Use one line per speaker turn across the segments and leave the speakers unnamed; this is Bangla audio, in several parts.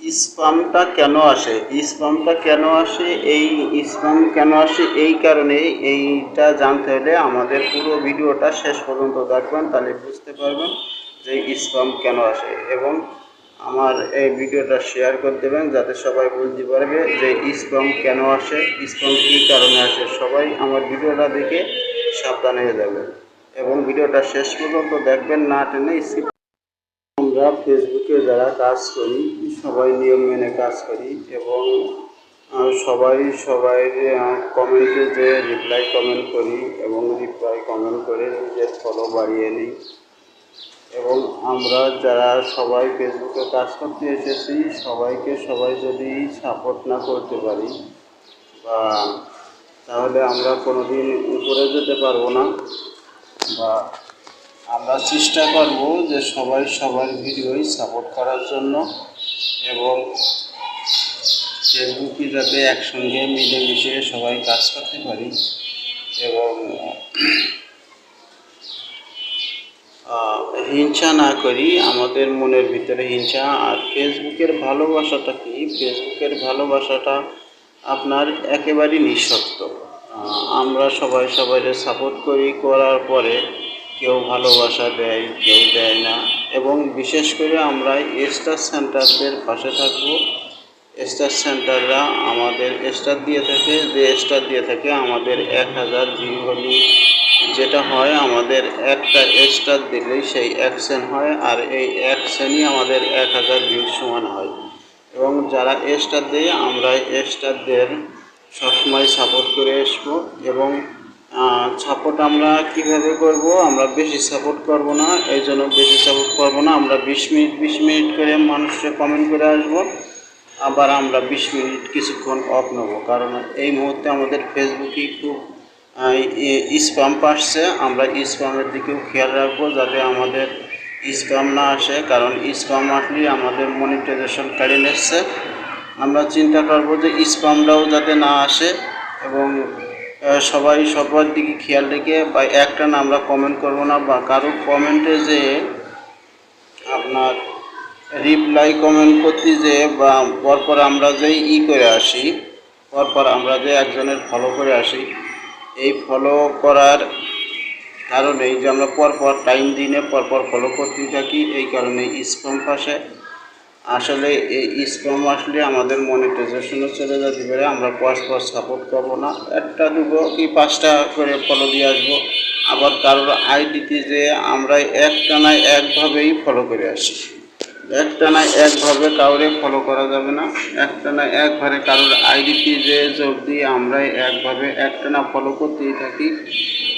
স্পামটা কেন আসে? স্পামটা কেন আসে? এই স্পাম কেন আসে? এই কারণে এইটা জানতে হলে আমাদের পুরো ভিডিওটা শেষ পর্যন্ত দেখবেন, তাহলে বুঝতে পারবেন যে স্পাম কেন আসে এবং আমার এই ভিডিওটা শেয়ার করে দেবেন যাতে সবাই বুঝতে পারবে যে স্পাম কেন আসে স্পাম কী কারণে আসে। সবাই আমার ভিডিওটা দেখে সাবধান হয়ে যাবে এবং ভিডিওটা শেষ পর্যন্ত দেখবেন, না টেনে স্কিপ আমরা ফেসবুকে যারা কাজ করি, সবাই নিয়ম মেনে কাজ করি এবং সবাই সবাই কমেন্টে যে রিপ্লাই কমেন্ট করি এবং রিপ্লাই কমেন্ট করে নিজের ফলো বাড়িয়ে নিই। এবং আমরা যারা সবাই ফেসবুকে কাজ করতে এসেছি, সবাইকে সবাই যদি সাপোর্ট না করতে পারি, বা তাহলে আমরা কোনোদিন উপরে যেতে পারব না, বা আমরা চেষ্টা করব যে সবাই সবার ভিডিওই সাপোর্ট করার জন্য এবং ফেসবুকে যাতে একসঙ্গে মিলেমিশে সবাই কাজ করতে পারি এবং হিংসা না করি আমাদের মনের ভিতরে হিংসা। আর ফেসবুকের ভালোবাসাটা কি? ফেসবুকের ভালোবাসাটা আপনার একেবারেই নিঃশর্ত আহ, আমরা সবাই সবাই সাপোর্ট করি করার পরে কেউ ভালোবাসা দেয়, কেউ দেয় না। এবং বিশেষ করে আমরা স্টার সেন্টারদের পাশে থাকব। স্টার সেন্টাররা আমাদের স্টার দিয়ে থাকে, যে স্টার দিয়ে থাকে আমাদের এক হাজার ভিউ হলে যেটা হয়, আমাদের একটা স্টার দিলেই সেই অ্যাকশন হয়, আর এই অ্যাকশনই আমাদের এক হাজার ভিউ সমান হয়। এবং যারা স্টার দেয় আমরা স্টারদের সবসময় সাপোর্ট করে আসব। এবং সাপোর্ট আমরা কীভাবে করব? আমরা বেশি সাপোর্ট করব না, এই জন্য বেশি সাপোর্ট করব না। আমরা বিশ মিনিট বিশ মিনিট করে মানুষকে কমেন্ট করে আসব। আবার আমরা বিশ মিনিট কিছুক্ষণ অফ নেব। কারণ এই মুহূর্তে আমাদের ফেসবুকে খুব স্প্যাম আসছে আমরা স্প্যামের দিকেও খেয়াল রাখব যাতে আমাদের স্প্যাম না আসে। কারণ স্প্যাম আসলে আমাদের মনিটাইজেশন কাড়ে নিচ্ছে আমরা চিন্তা করব যে স্প্যামটাও যাতে না আসে এবং সবাই সবার দিকে খেয়াল রেখে বা একটা না আমরা কমেন্ট করব না বা কারও কমেন্টে যে আপনার রিপ্লাই কমেন্ট করতে যে বা পরপর আমরা যে ই করে আসি, পরপর আমরা যে একজনের ফলো করে আসি, এই ফলো করার কারণেই যে আমরা পরপর টাইম দিনে পরপর ফলো করতে থাকি, এই কারণে স্প্যাম পাশে আসলে এই স্প্যাম আসলে আমাদের মনিটাইজেশনও চলে যেতে পারে আমরা পরস্পর সাপোর্ট করব না। একটা, দুটো কি পাঁচটা করে ফলো দিয়ে আসব। আবার কারোর আইডিতে যে আমরা একটানায় একভাবেই ফলো করে আসি একটানায় একভাবে কাউরে ফলো করা যাবে না। একটানায় একভাবে কারোর আইডিতে যে যোগ দিয়ে আমরা একভাবে একটানা ফলো করতেই থাকি,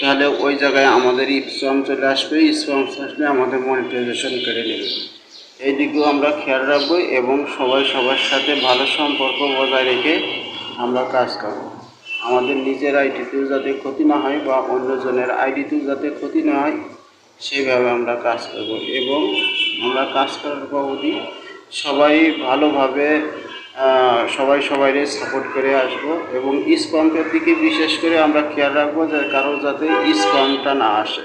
তাহলে ওই জায়গায় আমাদের স্প্যাম চলে আসবে। স্প্যাম আসলে আমাদের মনিটাইজেশন কেড়ে নেবে। এই দিকেও আমরা খেয়াল রাখব এবং সবাই সবার সাথে ভালো সম্পর্ক বজায় রেখে আমরা কাজ করব। আমাদের নিজের আইডিতেও যাতে ক্ষতি না হয় বা অন্যজনের আইডিতেও যাতে ক্ষতি না হয় সেইভাবে আমরা কাজ করব এবং আমরা কাজ করার পরবর্তী সবাই ভালোভাবে সবাই সবাইকে সাপোর্ট করে আসব এবং স্পাম্পের দিকে বিশেষ করে আমরা খেয়াল রাখব যে কারও যাতে স্পামটা না আসে।